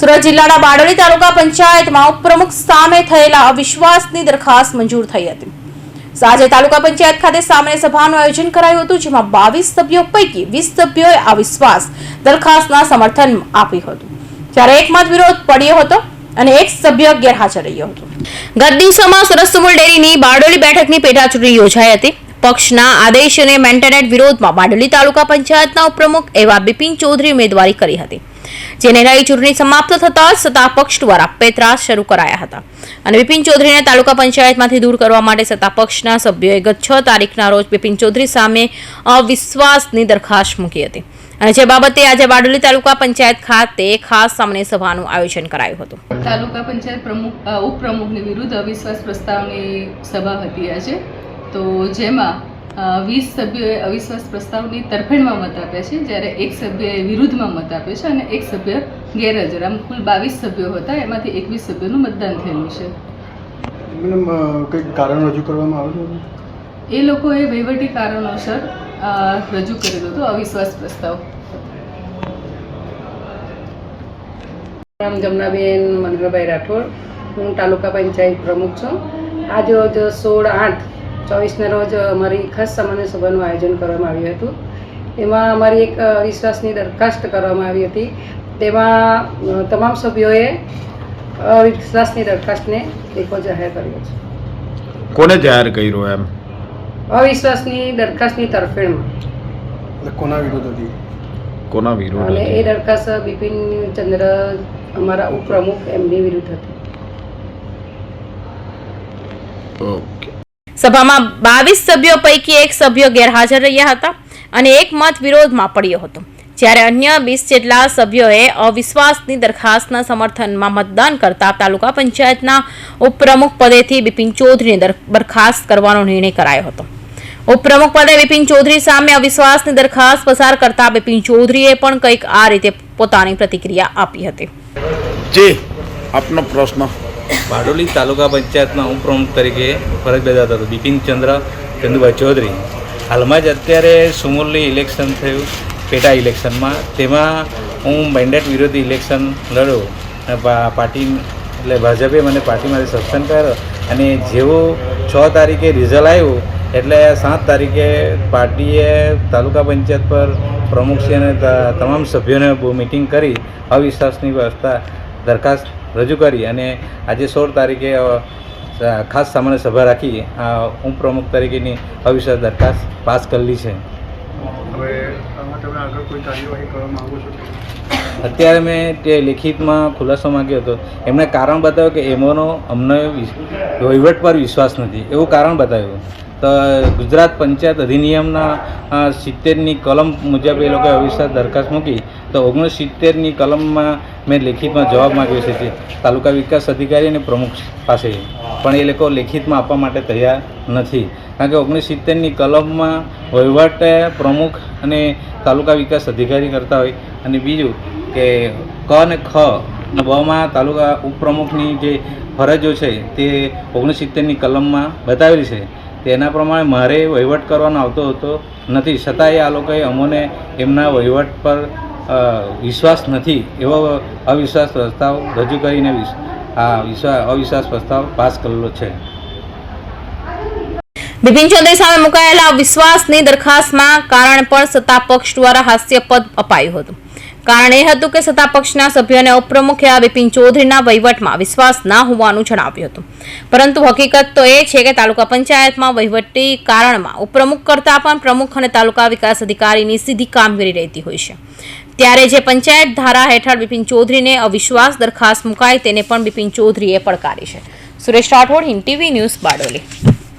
સુરત જિલ્લાના બારડોલી તાલુકા પંચાયતમાં ઉપપ્રમુખ સામે થયેલા અવિશ્વાસની દરખાસ્ત મંજૂર થઈ હતી. સાંજે તાલુકા પંચાયત ખાતે સામાન્ય સભાનું આયોજન કરાયું હતું, જેમાં બાવીસ સભ્યો પૈકી વીસ સભ્યોએ અવિશ્વાસ દરખાસ્તના સમર્થન આપ્યું હતું. જ્યારે એક વિરોધ પડ્યો હતો અને એક સભ્ય ગેરહાજર રહ્યો હતો. ગત દિવસોમાં સરસતુમુલ ડેરીની બારડોલી બેઠકની પેટા ચૂંટણી યોજાઈ હતી. પક્ષના આદેશ અને મેન્ટેનેટ વિરોધમાં બારડોલી તાલુકા પંચાયતના ઉપપ્રમુખ એવા બિપિન ચૌધરી ઉમેદવારી કરી હતી. જેને લઈ ચૂંટણી સમાપ્ત થતા સત્તા દ્વારા પેતરાસ શરૂ કરાયા હતા. અને બિપિન ચૌધરીને તાલુકા પંચાયતમાંથી દૂર કરવા માટે સત્તા સભ્યોએ ગત છ તારીખના રોજ બિપિન ચૌધરી સામે અવિશ્વાસની દરખાસ્ત મૂકી હતી. અને જે બાબતે આજે બારડોલી તાલુકા પંચાયત ખાતે ખાસ સામાન્ય સભાનું આયોજન કરાયું હતું. તાલુકા પંચાયત પ્રમુખ ઉપપ્રમુખની વિરુદ્ધ અવિશ્વાસ પ્રસ્તાવની સભા હતી આજે. તો જેમાં વીસ સભ્યોએ અવિશ્વાસ પ્રસ્તાવની તરફેણમાં મત આપ્યા છે જ્યારે એક સભ્યએ વિરુદ્ધમાં મત આપ્યો છે અને એક સભ્ય ગેરહાજર. આમ કુલ બાવીસ સભ્યો હતા એમાંથી એકવીસ સભ્યોનું મતદાન થયેલું છે. મેડમ કંઈક કારણ રજૂ કરવામાં આવ્યું એ લોકોએ વહીવટી કારણોસર રજૂ કરેલો હતો અવિશ્વાસ પ્રસ્તાવ. રામ જમનાબેન મનગભાઈ રાઠોડ. હું તાલુકા પંચાયત પ્રમુખ છું. આજે સોળ આઠ ચોવીસના રોજ અમારી ખાસ સામાન્ય સભાનું આયોજન કરવામાં આવ્યું હતું. એમાં અમારી એક અવિશ્વાસની વિશ્વાસની દરખાસ્ત કરવામાં આવી હતી. તેમાં તમામ સભ્યોએ અવિશ્વાસની દરખાસ્તને ટેકો જાહેર કર્યો છે. કોને જાહેર કર્યો એમ? અવિશ્વાસની દરખાસ્તની તરફેણમાં. કોના વિરોધ હતી કોના વિરોધ અને એ દરખાસ્ત બિપિન ચંદ્ર અમારા ઉપપ્રમુખ એમની વિરુદ્ધ હતી. સભામાં બાવીસ સભ્યો પૈકી એક સભ્ય ગેરહાજર રહ્યા હતા અને એક મત વિરોધમાં પડ્યો હતો. જ્યારે અન્ય વીસ જેટલા સભ્યોએ અવિશ્વાસની દરખાસ્તના સમર્થનમાં મતદાન કરતા તાલુકા પંચાયતના ઉપપ્રમુખ પદેથી બિપિન ચૌધરીને બરખાસ્ત કરવાનો નિર્ણય કરાયો હતો. ઉપપ્રમુખ પદે બિપિન ચૌધરી સામે અવિશ્વાસની દરખાસ્ત પસાર કરતા બિપિન ચૌધરીએ પણ કંઈક આ રીતે પોતાની પ્રતિક્રિયા આપી હતી. જી આપનો પ્રશ્ન બારડોલી તાલુકા પંચાયતના ઉપપ્રમુખ તરીકે ફરજ બજાવતા હતો, બિપિન ચંદ્ર ચંદુભાઈ ચૌધરી. હાલમાં જ અત્યારે સુમુલની ઇલેક્શન થયું, પેટા ઇલેક્શનમાં તેમાં હું મેન્ડેટ વિરોધી ઇલેક્શન લડ્યો અને પાર્ટી, એટલે ભાજપે મને પાર્ટીમાંથી સસ્પેન્ડ કર્યો અને જેવો છ તારીખે રિઝલ્ટ આવ્યું, એટલે સાત તારીખે પાર્ટીએ તાલુકા પંચાયત પર પ્રમુખશ્રી અને ત- તમામ સભ્યોને મિટિંગ કરી. અવિશ્વાસની વ્યવસ્થા દરખાસ્ત રજૂ કરી અને આજે સોળ તારીખે ખાસ સામાન્ય સભા રાખી આ ઉપપ્રમુખ તરીકેની અવિશ્વાસ દરખાસ્ત પાસ કરેલી છે. અત્યારે મેં તે લેખિતમાં ખુલાસો માંગ્યો હતો. એમણે કારણ બતાવ્યું કે એમોનો અમને વહીવટ પર વિશ્વાસ નથી. એવું કારણ બતાવ્યું. તો, ગુજરાત પંચાયત અધિનિયમના સિત્તેરની કલમ મુજબ એ લોકોએ અવિશ્વાસ દરખાસ્ત મૂકી. તો ઓગણસિત્તેરની કલમમાં મેં લેખિતમાં જવાબ માગ્યો છે તાલુકા વિકાસ અધિકારી અને પ્રમુખ પાસે. પણ એ લોકો લેખિતમાં આપવા માટે તૈયાર નથી. કારણ કે ઓગણસિત્તેરની કલમમાં વહીવટ પ્રમુખ અને તાલુકા વિકાસ અધિકારી કરતા હોય. અને બીજું કે ક અને ખ બમાં તાલુકા ઉપપ્રમુખની જે ફરજો છે તે ઓગણસિત્તેરની કલમમાં બતાવેલી છે. તેના પ્રમાણે મારે વહીવટ કરવાનો આવતો હતો નથી. છતાંય આ લોકોએ અમોને એમના વહીવટ પર વિશ્વાસ નથી. એવો અવિશ્વાસ પ્રસ્તાવ રજૂ કરીને આ વિશ્વાસ અવિશ્વાસ પ્રસ્તાવ પાસ કરેલો છે. બિપિન ચૌધરી સામે મુકાયેલા વિશ્વાસની દરખાસ્તમાં કારણ પણ સત્તા પક્ષ દ્વારા હાસ્યપદ અપાયું હતું. કારણ એ હતું કે સત્તા પક્ષના સભ્યોને ઉપપ્રમુખ એવા બિપિન ચૌધરીના વહીવટમાં વિશ્વાસ ના હોવાનું જણાવ્યું હતું. પરંતુ હકીકત તો એ છે કે તાલુકા પંચાયતમાં વહીવટી કારણમાં ઉપપ્રમુખ કરતાં પણ પ્રમુખ અને તાલુકા વિકાસ અધિકારીની સીધી કામગીરી રહેતી હોય છે. ત્યારે જે પંચાયત ધારા હેઠળ બિપિન ચૌધરીને અવિશ્વાસ દરખાસ્ત મુકાય તેને પણ બિપિન ચૌધરીએ પડકારી છે. Suresh Rathod, Hind TV news Bardoli.